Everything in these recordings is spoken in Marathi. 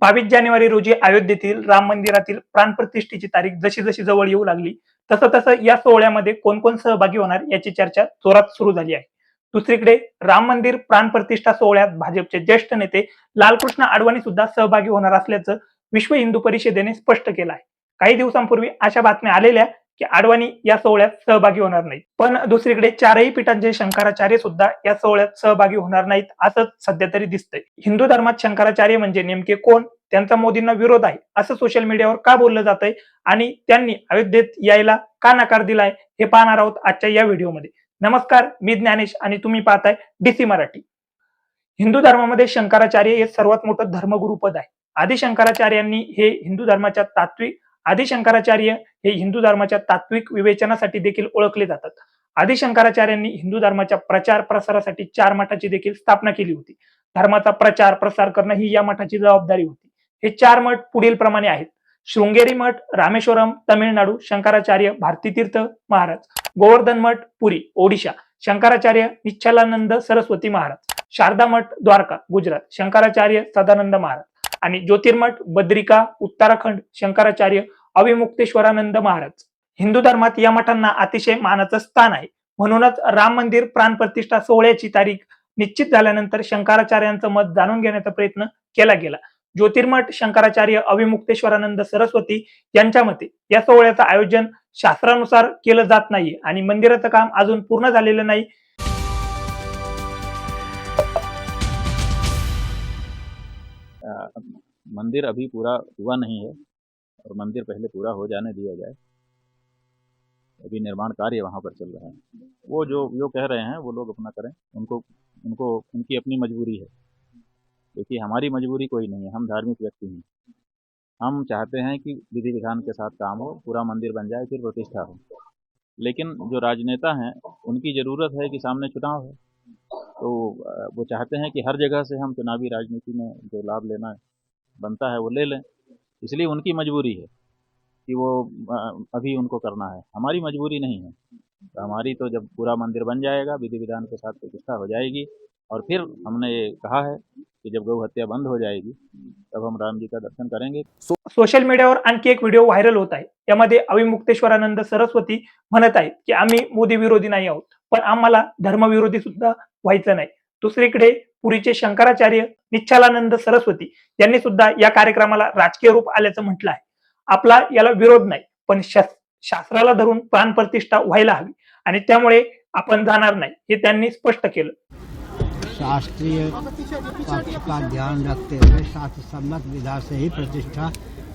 बावीस जानेवारी रोजी अयोध्येतील राम मंदिरातील प्राणप्रतिष्ठेची तारीख जशी जशी जवळ येऊ लागली तसं तसं या सोहळ्यामध्ये कोण कोण सहभागी होणार याची चर्चा जोरात सुरू झाली आहे. दुसरीकडे राम मंदिर प्राणप्रतिष्ठा सोहळ्यात भाजपचे ज्येष्ठ नेते लालकृष्ण अडवाणी सुद्धा सहभागी होणार असल्याचं विश्व हिंदू परिषदेने स्पष्ट केलं आहे. काही दिवसांपूर्वी अशा बातम्या आलेल्या की अडवाणी या सोहळ्यात सहभागी होणार नाहीत. पण दुसरीकडे चारही पीठांचे शंकराचार्य सुद्धा या सोहळ्यात सहभागी होणार नाहीत असंच सध्या तरी दिसतंय. हिंदू धर्मात शंकराचार्य म्हणजे नेमके कोण? त्यांचा मोदींना विरोध आहे. असं सोशल मीडियावर का बोललं जातंय? आणि त्यांनी अयोध्येत यायला का नकार दिलाय? हे पाहणार आहोत आजच्या या व्हिडिओमध्ये. नमस्कार मी ज्ञानेश आणि तुम्ही पाहताय डीसी मराठी. हिंदू धर्मामध्ये शंकराचार्य हे सर्वात मोठं धर्मगुरुपद आहे. आदी शंकराचार्यांनी हे हिंदू धर्माच्या तात्विक आदिशंकराचार्य हे हिंदू धर्माच्या तात्विक विवेचनासाठी देखील ओळखले जातात. आदिशंकराचार्यांनी हिंदू धर्माच्या प्रचार प्रसारासाठी चार मठाची देखील स्थापना केली होती. धर्माचा प्रचार प्रसार करणं ही या मठाची जबाबदारी होती. हे चार मठ पुढील प्रमाणे आहेत. शृंगेरी मठ रामेश्वरम तमिळनाडू शंकराचार्य भारतीतीर्थ महाराज गोवर्धन मठ पुरी ओडिशा शंकराचार्य निच्छलानंद सरस्वती महाराज शारदा मठ द्वारका गुजरात शंकराचार्य सदानंद महाराज. आणि ज्योतिर्मठ बद्रिका उत्तराखंड शंकराचार्य अविमुक्तेश्वरानंद महाराज. हिंदू धर्मात या मठांना अतिशय मानाचं स्थान आहे. म्हणूनच राम मंदिर प्राणप्रतिष्ठा सोहळ्याची तारीख निश्चित झाल्यानंतर शंकराचार्यांचं मत जाणून घेण्याचा प्रयत्न केला गेला. ज्योतिर्मठ शंकराचार्य अविमुक्तेश्वरानंद सरस्वती यांच्या मते या सोहळ्याचं आयोजन शास्त्रानुसार केलं जात नाही आणि मंदिराचं काम अजून पूर्ण झालेलं नाही. मंदिर अभी पूरा हुआ नहीं है और मंदिर पहले पूरा हो जाने दिया जाए। अभी निर्माण कार्य वहाँ पर चल रहा है। वो जो जो कह रहे हैं, वो लोग अपना करें। उनको उनको, उनकी अपनी मजबूरी है। देखिए, हमारी मजबूरी कोई नहीं है। हम धार्मिक व्यक्ति हैं। हम चाहते हैं कि विधि विधान के साथ काम हो, पूरा मंदिर बन जाए, फिर प्रतिष्ठा हो। लेकिन जो राजनेता हैं, उनकी ज़रूरत है कि सामने चुनाव है। तो वो चाहते हैं कि हर जगह से हम चुनावी राजनीति में जो लाभ लेना बनता है वो ले लें। इसलिए उनकी मजबूरी है कि वो अभी उनको करना है। हमारी मजबूरी नहीं है। तो हमारी तो जब पूरा मंदिर बन जाएगा, विधि विधान के साथ प्रतिष्ठा हो जाएगी और फिर हमने ये कहा है कि जब गौ हत्या बंद हो जाएगी तब हम राम जी का दर्शन करेंगे। सोशल मीडियावर आणखी एक व्हिडिओ व्हायरल होत आहे. यामध्ये अविमुक्तेश्वरानंद सरस्वती म्हणत आहेत की आम्ही मोदी विरोधी नाही आहोत पण आम्हाला धर्मविरोधी सुद्धा व्हायचं नाही. दुसरीकडे पुरीचे शंकराचार्य निच्छालानंद सरस्वती यांनी सुद्धा या कार्यक्रमाला राजकीय रूप आल्याचं म्हटलं आहे. आपला याला विरोध नाही पण शास्त्राला धरून प्राणप्रतिष्ठा व्हायला हवी आणि त्यामुळे आपण जाणार नाही हे त्यांनी स्पष्ट केलं. शास्त्रीय पक्ष का ध्यान रखते हुए शास्त्र सम्मत विधा से ही प्रतिष्ठा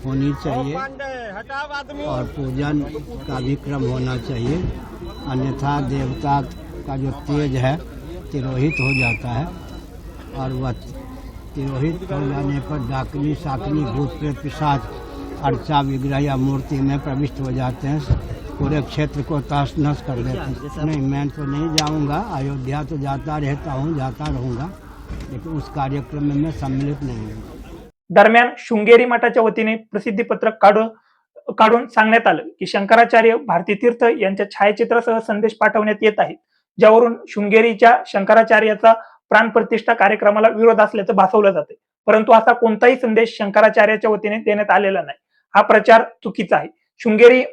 होनी चाहिए और पूजन का भी क्रम होना चाहिए। अन्यथा देवता का जो तेज है, तिरोहित हो जाता है और वह तिरोहित हो जाने पर डाकनी साकनी भूत प्रेत पिशाच, अर्चा, विग्रह या मूर्ति में प्रविष्ट हो जाते हैं। पूरे क्षेत्र को तहस नहस कर देते हैं। नहीं मैं तो नहीं जाऊंगा अयोध्या तो जाता रहता हूँ जाता रहूंगा लेकिन उस कार्यक्रम में मैं सम्मिलित नहीं हूँ। दरम्यान शृंगेरी मठाच्या वतीने प्रसिद्धी पत्रक काढून काढून सांगण्यात आलं की शंकराचार्य भारती तीर्थ यांच्या छायाचित्रासह संदेश पाठवण्यात येत आहेत ज्यावरून शृंगेरीच्या शंकराचार्याचा प्राणप्रतिष्ठा कार्यक्रमाला विरोध असल्याचं भासवलं जाते परंतु असा कोणताही संदेश शंकराचार्याच्या वतीने देण्यात आलेला नाही. हा प्रचार चुकीचा आहे. शृंगेरी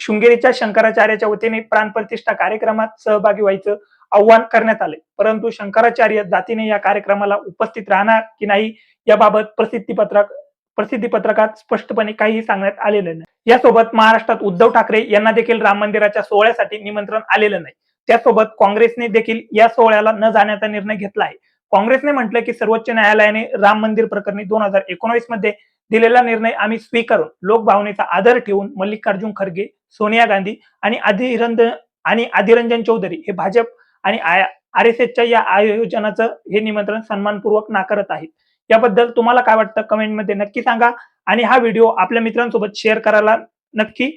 शृंगेरीच्या शंकराचार्याच्या वतीने प्राणप्रतिष्ठा कार्यक्रमात सहभागी व्हायचं आव्हान करण्यात आले परंतु शंकराचार्य जातीने या कार्यक्रमाला उपस्थित राहणार की नाही याबाबत प्रसिद्धीपत्रक प्रसिद्धीपत्रकात प्रसिद्धी पत्रकात स्पष्टपणे काहीही सांगण्यात आलेलं नाही. यासोबत महाराष्ट्रात उद्धव ठाकरे यांना देखील राम मंदिराच्या सोहळ्यासाठी निमंत्रण आलेलं नाही. त्यासोबत काँग्रेसने देखील या सोहळ्याला न जाण्याचा निर्णय घेतला आहे. काँग्रेसने म्हटलं की सर्वोच्च न्यायालयाने राम मंदिर प्रकरणी दोन हजार एकोणवीसमध्ये दिलेला निर्णय आम्ही स्वीकारून लोकभावनेचा आदर ठेवून मल्लिकार्जुन खरगे सोनिया गांधी आणि अधिरंजन आणि अधिरंजन चौधरी हे भाजप आणि आर एस एसच्या या आयोजनाचं हे निमंत्रण सन्मानपूर्वक नाकारत आहेत. याबद्दल तुम्हाला काय वाटतं? कमेंटमध्ये नक्की सांगा. आणि हा व्हिडिओ आपल्या मित्रांसोबत शेअर करायला नक्की